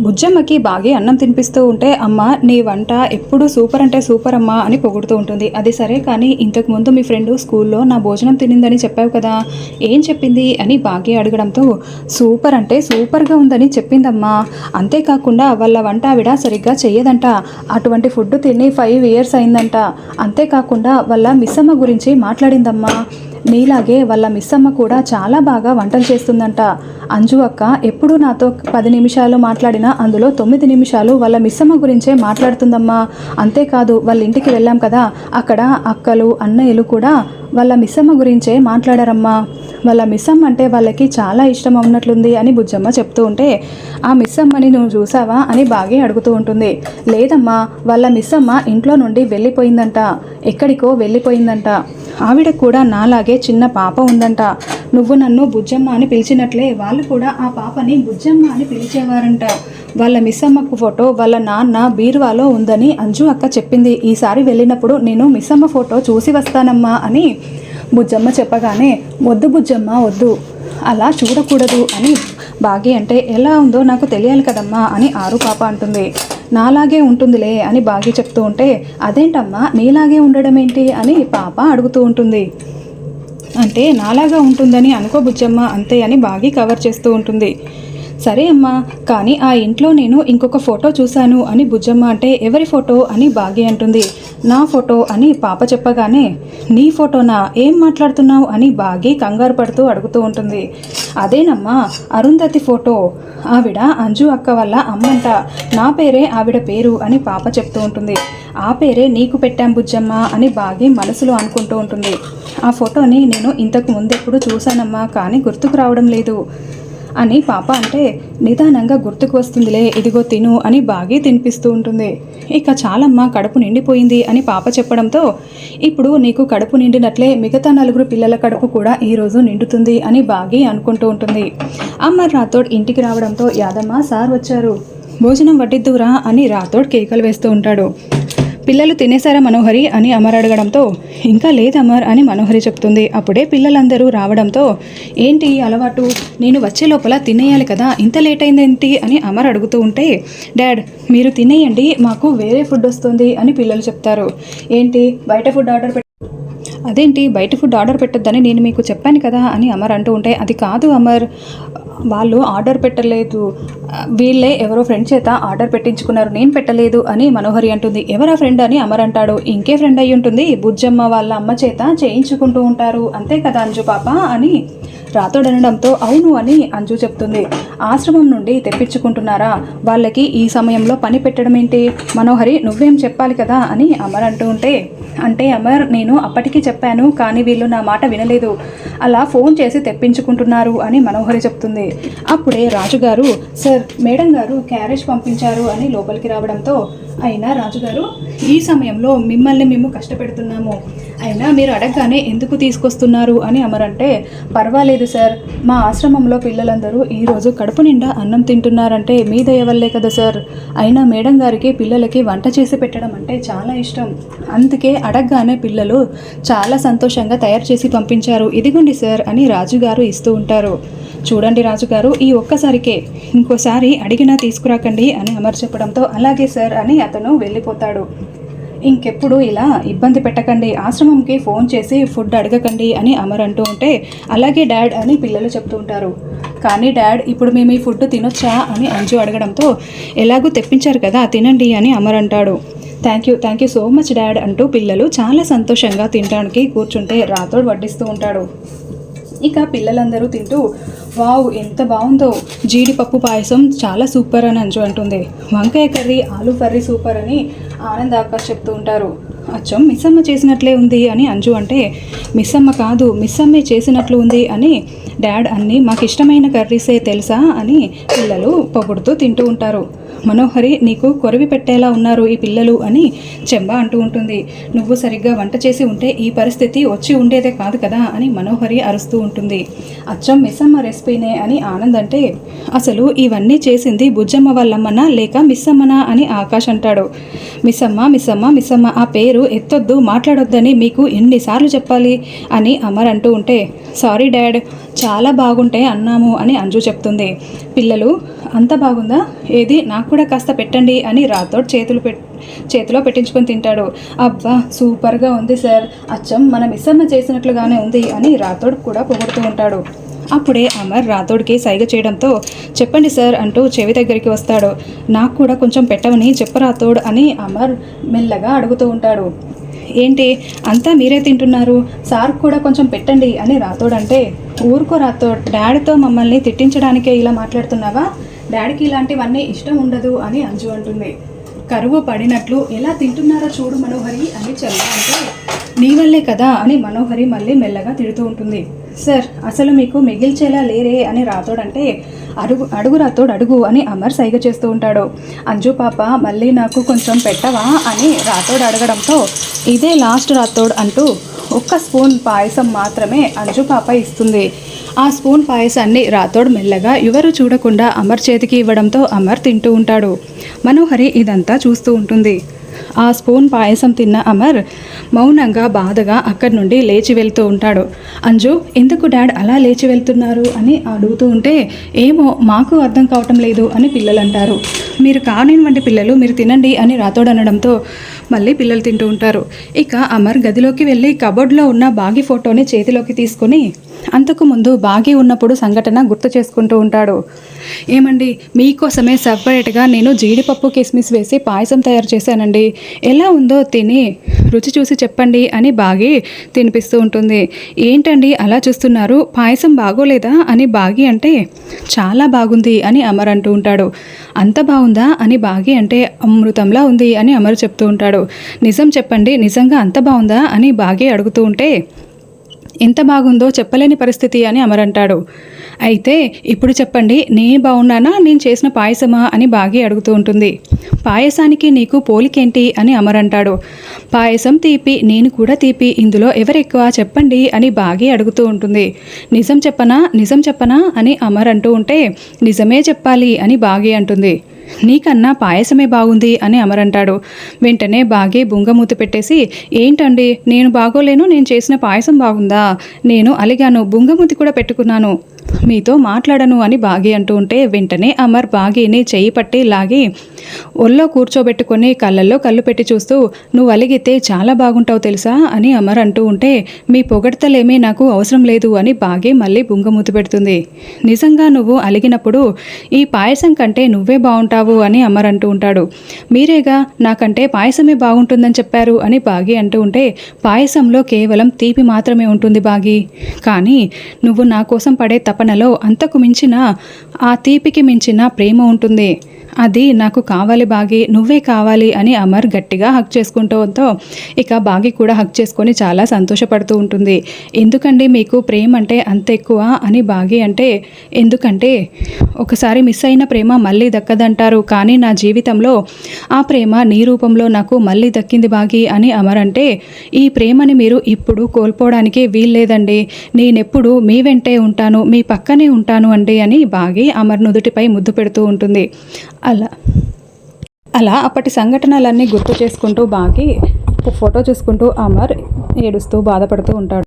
బుజ్జమ్మకి బాగా అన్నం తినిపిస్తూ ఉంటే అమ్మ నీ వంట ఎప్పుడు సూపర్ అంటే సూపర్ అమ్మా అని పొగుడుతూ ఉంటుంది. అది సరే కానీ ఇంతకు ముందు మీ ఫ్రెండ్ స్కూల్లో నా భోజనం తినిందని చెప్పావు కదా ఏం చెప్పింది అని బాగా అడగడంతో సూపర్ అంటే సూపర్గా ఉందని చెప్పిందమ్మా. అంతేకాకుండా వాళ్ళ వంట ఆవిడ సరిగ్గా చెయ్యదంట. అటువంటి ఫుడ్ తిని ఫైవ్ ఇయర్స్ అయిందంట. అంతేకాకుండా వాళ్ళ మిస్సమ్మ గురించి మాట్లాడిందమ్మా. నీలాగే వాళ్ళ మిస్సమ్మ కూడా చాలా బాగా వంటలు చేస్తుందంట. అంజు అక్క ఎప్పుడు నాతో పది నిమిషాలు మాట్లాడినా అందులో తొమ్మిది నిమిషాలు వాళ్ళ మిస్సమ్మ గురించే మాట్లాడుతుందమ్మా. అంతేకాదు వాళ్ళ ఇంటికి వెళ్ళాం కదా అక్కడ అక్కలు అన్నయ్యలు కూడా వాళ్ళ మిస్సమ్మ గురించే మాట్లాడారమ్మా. వాళ్ళ మిస్సమ్మ అంటే వాళ్ళకి చాలా ఇష్టం ఉన్నట్లుంది అని బుజ్జమ్మ చెప్తూ ఉంటే ఆ మిస్సమ్మని నువ్వు చూసావా? అని బాగా అడుగుతూ ఉంటుంది. లేదమ్మా వాళ్ళ మిస్సమ్మ ఇంట్లో నుండి వెళ్ళిపోయిందంట. ఎక్కడికో వెళ్ళిపోయిందంట. ఆవిడ కూడా నాలాగే చిన్న పాప ఉందంట. నువ్వు నన్ను బుజ్జమ్మ అని పిలిచినట్లే వాళ్ళు కూడా ఆ పాపని బుజ్జమ్మ అని పిలిచేవారంట. వాళ్ళ మిస్సమ్మకు ఫోటో వాళ్ళ నాన్న బీరువాలో ఉందని అంజు అక్క చెప్పింది. ఈసారి వెళ్ళినప్పుడు నేను మిస్సమ్మ ఫోటో చూసి వస్తానమ్మా అని బుజ్జమ్మ చెప్పగానే వద్దు బుజ్జమ్మ వద్దు. అలా చూడకూడదు అని బాగి అంటే ఎలా ఉందో నాకు తెలియాలి కదమ్మా అని ఆరు పాప అంటుంది. నాలాగే ఉంటుందిలే అని బాగి చెప్తూ ఉంటే అదేంటమ్మా నీలాగే ఉండడం ఏంటి అని పాప అడుగుతూ ఉంటుంది. అంటే నాలాగా ఉంటుందని అనుకో బుజ్జమ్మ అంతే అని బాగి కవర్ చేస్తూ ఉంటుంది. సరే అమ్మా కానీ ఆ ఇంట్లో నేను ఇంకొక ఫోటో చూశాను అని బుజ్జమ్మ అంటే ఎవరి ఫోటో అని బాగి అంటుంది. నా ఫోటో అని పాప చెప్పగానే నీ ఫోటోనా? ఏం మాట్లాడుతున్నావు? అని బాగి కంగారు పడుతూ అడుగుతూ ఉంటుంది. అదేనమ్మా అరుంధతి ఫోటో. ఆవిడ అంజు అక్క వల్ల అమ్మంట. నా పేరే ఆవిడ పేరు అని పాప చెప్తూ ఉంటుంది. ఆ పేరే నీకు పెట్టాం బుజ్జమ్మ అని బాగి మనసులో అనుకుంటూ ఉంటుంది. ఆ ఫోటోని నేను ఇంతకు ముందెప్పుడు చూశానమ్మా కానీ గుర్తుకు రావడం లేదు. అని పాప అంటే నిదానంగా గుర్తుకు వస్తుందిలే ఇదిగో తిను అని బాగా తినిపిస్తూ ఉంటుంది. ఇక చాలమ్మ కడుపు నిండిపోయింది అని పాప చెప్పడంతో ఇప్పుడు నీకు కడుపు నిండినట్లే మిగతా నలుగురు పిల్లల కడుపు కూడా ఈరోజు నిండుతుంది అని బాగి అనుకుంటూ ఉంటుంది. అమ్మర్ రాథోడ్ ఇంటికి రావడంతో యాదమ్మ సార్ వచ్చారు. భోజనం వడ్డిద్దురా అని రాథోడ్ కేకలు వేస్తూ ఉంటాడు. పిల్లలు తినేశారా మనోహరి అని అమర్ అడగడంతో ఇంకా లేదు అమర్ అని మనోహరి చెప్తుంది. అప్పుడే పిల్లలందరూ రావడంతో ఏంటి అలవాటు? నేను వచ్చే లోపల తినేయాలి కదా ఇంత లేట్ అయిందేంటి అని అమర్ అడుగుతూ ఉంటే డాడ్ మీరు తినేయండి మాకు వేరే ఫుడ్ వస్తుంది అని పిల్లలు చెప్తారు. ఏంటి? బయట ఫుడ్ ఆర్డర్ పెట్టి అదేంటి? బయట ఫుడ్ ఆర్డర్ పెట్టొద్దని నేను మీకు చెప్పాను కదా అని అమర్ అంటూ ఉంటే అది కాదు అమర్. వాళ్ళు ఆర్డర్ పెట్టలేదు. వీళ్ళే ఎవరో ఫ్రెండ్ చేత ఆర్డర్ పెట్టించుకున్నారు. నేను పెట్టలేదు అని మనోహరి అంటుంది. ఎవరా ఫ్రెండ్ అని అమర్ అంటాడు. ఇంకే ఫ్రెండ్ అయి ఉంటుంది బుజ్జమ్మ వాళ్ళ అమ్మ చేత చేయించుకుంటూ ఉంటారు. అంతే కదా అంజు పాప? అని రాతోడనడంతో అవును అని అంజు చెప్తుంది. ఆశ్రమం నుండి తెప్పించుకుంటున్నారా? వాళ్ళకి ఈ సమయంలో పని పెట్టడం ఏంటి మనోహరి నువ్వేం చెప్పాలి కదా అని అమర్ అంటూ ఉంటే అంటే అమర్ నేను అప్పటికి చెప్పాను కానీ వీళ్ళు నా మాట వినలేదు. అలా ఫోన్ చేసి తెప్పించుకుంటున్నారు అని మనోహరి చెప్తుంది. అప్పుడే రాజుగారు సార్ మేడం గారు క్యారేజ్ పంపించారు అని లోపలికి రావడంతో అయినా రాజుగారు ఈ సమయంలో మిమ్మల్ని మేము కష్టపెడుతున్నాము. అయినా మీరు అడగగానే ఎందుకు తీసుకొస్తున్నారు అని అమరంటే పర్వాలేదు సార్. మా ఆశ్రమంలో పిల్లలందరూ ఈరోజు కడుపు నిండా అన్నం తింటున్నారంటే మీ దయ వల్లే కదా సార్. అయినా మేడం గారికి పిల్లలకి వంట చేసి పెట్టడం అంటే చాలా ఇష్టం. అందుకే అడగగానే పిల్లలు చాలా సంతోషంగా తయారు చేసి పంపించారు. ఇదిగోండి సార్ అని రాజుగారు ఇస్తూ ఉంటారు. చూడండి రాజుగారు ఈ ఒక్కసారికే ఇంకోసారి అడిగినా తీసుకురాకండి అని అమర్ చెప్పడంతో అలాగే సార్ అని అతను వెళ్ళిపోతాడు. ఇంకెప్పుడు ఇలా ఇబ్బంది పెట్టకండి ఆశ్రమంకి ఫోన్ చేసి ఫుడ్ అడగకండి అని అమర్ అంటూ ఉంటే అలాగే డాడ్ అని పిల్లలు చెప్తూ ఉంటారు. కానీ డాడ్ ఇప్పుడు మేము ఈ ఫుడ్ తినొచ్చా అని అంజు అడగడంతో ఎలాగూ తెప్పించారు కదా తినండి అని అమర్ అంటాడు. Thank you thank you so much dad అంటూ పిల్లలు చాలా సంతోషంగా తినడానికి కూర్చుంటే రాతోడు వడ్డిస్తూ ఉంటాడు. ఇక పిల్లలందరూ తింటూ వావ్ ఎంత బాగుందో. జీడిపప్పు పాయసం చాలా సూపర్ అని అంజు అంటుంది. వంకాయ కర్రీ ఆలు కర్రీ సూపర్ అని ఆనంద్ ఆకాష్ చెప్తూ ఉంటారు. అచ్చం మిస్సమ్మ చేసినట్లే ఉంది అని అంజు అంటే మిస్సమ్మ కాదు మిస్సమ్మే చేసినట్లు ఉంది అని డాడ్ అన్ని మాకు ఇష్టమైన కర్రీసే తెలుసా అని పిల్లలు పొగుడుతూ తింటూ ఉంటారు. మనోహరి నీకు కొరవి పెట్టేలా ఉన్నారు ఈ పిల్లలు అని చెంబ అంటూ ఉంటుంది. నువ్వు సరిగ్గా వంట చేసి ఉంటే ఈ పరిస్థితి వచ్చి ఉండేదే కాదు కదా అని మనోహరి అరుస్తూ ఉంటుంది. అచ్చం మిస్సమ్మ రెసిపీనే అని ఆనంద్ అంటే అసలు ఇవన్నీ చేసింది బుజ్జమ్మ వాళ్ళమ్మనా లేక మిస్సమ్మనా అని ఆకాష్ అంటాడు. మిస్సమ్మ మిస్సమ్మ మిస్సమ్మ ఆ పేరు ఎత్తొద్దు మాట్లాడొద్దని మీకు ఎన్నిసార్లు చెప్పాలి అని అమర్ అంటూ ఉంటే సారీ డాడ్ చాలా బాగుంటాయి అన్నాము అని అంజు చెప్తుంది. పిల్లలు అంత బాగుందా? ఏది నాకు కూడా కాస్త పెట్టండి అని రాథోడ్ చేతులు పెట్ చేతిలో పెట్టించుకొని తింటాడు. అబ్బా సూపర్గా ఉంది సార్. అచ్చం మన మిస్సమ్మ చేసినట్లుగానే ఉంది అని రాథోడ్ కూడా పొగుడుతూ ఉంటాడు. అప్పుడే అమర్ రాతోడికి సైగ చేయడంతో చెప్పండి సార్ అంటూ చెవి దగ్గరికి వస్తాడు. నాకు కూడా కొంచెం పెట్టమని చెప్పరాతోడ్ అని అమర్ మెల్లగా అడుగుతూ ఉంటాడు. ఏంటి అంతా మీరే తింటున్నారు? సార్ కూడా కొంచెం పెట్టండి అని రాథోడ్ అంటే ఊరుకో రాథోడ్ డాడీతో మమ్మల్ని తిట్టించడానికే ఇలా మాట్లాడుతున్నావా? డాడీకి ఇలాంటివన్నీ ఇష్టం ఉండదు అని అంజు అంటుంది. కరువు పడినట్లు ఎలా తింటున్నారో చూడు మనోహరి అని చెల్ల అంటే నీ వల్లే కదా అని మనోహరి మళ్ళీ మెల్లగా తిడుతూ ఉంటుంది. సార్ అసలు మీకు మిగిల్చేలా లేరే అని రాతోడంటే అడుగు అడుగు రాతోడు అడుగు అని అమర్ సైగ చేస్తూ ఉంటాడు. అంజు పాప మళ్ళీ నాకు కొంచెం పెట్టవా అని రాతోడు అడగడంతో ఇదే లాస్ట్ రాతోడ్ అంటూ ఒక్క స్పూన్ పాయసం మాత్రమే అంజు పాప ఇస్తుంది. ఆ స్పూన్ పాయసాన్ని రాతోడు మెల్లగా ఎవరు చూడకుండా అమర్ చేతికి ఇవ్వడంతో అమర్ తింటూ ఉంటాడు. మనోహరి ఇదంతా చూస్తూ ఉంటుంది. ఆ స్పూన్ పాయసం తిన్న అమర్ మౌనంగా బాధగా అక్కడి నుండి లేచి వెళ్తూ ఉంటాడు. అంజు ఎందుకు డాడ్ అలా లేచి వెళ్తున్నారు? అని అడుగుతూ ఉంటే ఏమో మాకు అర్థం కావటం లేదు అని పిల్లలు అంటారు మీరు కానివ్వండి పిల్లలు మీరు తినండి అని రాతోడు అనడంతో మళ్ళీ పిల్లలు తింటూ ఉంటారు. ఇక అమర్ గదిలోకి వెళ్ళి కబోర్డ్లో ఉన్న బాగి ఫోటోని చేతిలోకి తీసుకొని అంతకు ముందు బాగి ఉన్నప్పుడు సంఘటన గుర్తు చేసుకుంటూ ఉంటాడు. ఏమండి మీకోసమే సపరేట్గా నేను జీడిపప్పు కిస్మిస్ వేసి పాయసం తయారు చేశానండి. ఎలా ఉందో తిని రుచి చూసి చెప్పండి అని బాగి తినిపిస్తూ ఉంటుంది. ఏంటండి అలా చూస్తున్నారు? పాయసం బాగోలేదా? అని బాగి అంటే చాలా బాగుంది అని అమర్ అంటూ ఉంటాడు. అంత బాగు ఉందా అని బాగి అంటే అమృతంలా ఉంది అని అమరు చెప్తూ ఉంటాడు. నిజం చెప్పండి నిజంగా అంత బాగుందా అని బాగి అడుగుతూ ఉంటే ఎంత బాగుందో చెప్పలేని పరిస్థితి అని అమరంటాడు అంటాడు. అయితే ఇప్పుడు చెప్పండి నేను బాగున్నానా నేను చేసిన పాయసమా అని బాగి అడుగుతూ ఉంటుంది. పాయసానికి నీకు పోలికేంటి అని అమరంటాడు అంటాడు. పాయసం తీపి నేను కూడా తీపి ఇందులో ఎవరెక్కువ చెప్పండి అని బాగి అడుగుతూ ఉంటుంది. నిజం చెప్పనా నిజం చెప్పనా అని అమర్ అంటూ ఉంటే నిజమే చెప్పాలి అని బాగి అంటుంది. నీకన్నా పాయసమే బాగుంది అని అమర్ అంటాడు వెంటనే బాగే బుంగమూత పెట్టేసి ఏంటండి? నేను బాగోలేను నేను చేసిన పాయసం బాగుందా? నేను అలిగాను బుంగమూతి కూడా పెట్టుకున్నాను. మీతో మాట్లాడను అని బాగి అంటూ ఉంటే వెంటనే అమర్ బాగీని చెయ్యి పట్టి లాగి ఒళ్ళో కూర్చోబెట్టుకొని కళ్ళల్లో కళ్ళు పెట్టి చూస్తూ నువ్వు అలిగితే చాలా బాగుంటావు తెలుసా? అని అమర్ అంటూ ఉంటే మీ పొగడతలేమీ నాకు అవసరం లేదు అని బాగి మళ్ళీ బుంగమూత పెడుతుంది. నిజంగా నువ్వు అలిగినప్పుడు ఈ పాయసం కంటే నువ్వే బాగుంటావు అని అమర్ అంటూ ఉంటాడు. మీరేగా? నాకంటే పాయసమే బాగుంటుందని చెప్పారు అని బాగి అంటూ ఉంటే పాయసంలో కేవలం తీపి మాత్రమే ఉంటుంది బాగి. కానీ నువ్వు నా కోసం పడే తపనలో అంతకు మించిన ఆ తీపికి మించిన ప్రేమ ఉంటుంది. అది నాకు కావాలి బాగి నువ్వే కావాలి అని అమర్ గట్టిగా హక్ చేసుకుంటూతో ఇక బాగి కూడా హక్ చేసుకొని చాలా సంతోషపడుతూ ఉంటుంది. ఎందుకండి మీకు ప్రేమ అంటే అంత ఎక్కువ అని బాగి అంటే ఎందుకంటే ఒకసారి మిస్ అయిన ప్రేమ మళ్ళీ దక్కదంటారు కానీ నా జీవితంలో ఆ ప్రేమ నీ రూపంలో నాకు మళ్ళీ దక్కింది బాగి అని అమర్ అంటే ఈ ప్రేమని మీరు ఇప్పుడు కోల్పోవడానికి వీల్లేదండి. నేనెప్పుడు మీ వెంటే ఉంటాను మీ పక్కనే ఉంటాను అండి అని బాగి అమర్ నుదుటిపై ముద్దు పెడుతూ ఉంటుంది. అలా. అలా అప్పటి సంఘటనలన్నీ గుర్తు చేసుకుంటూ బాకి ఫోటో చూసుకుంటూ అమర్ ఏడుస్తూ బాధపడుతూ ఉంటాడు.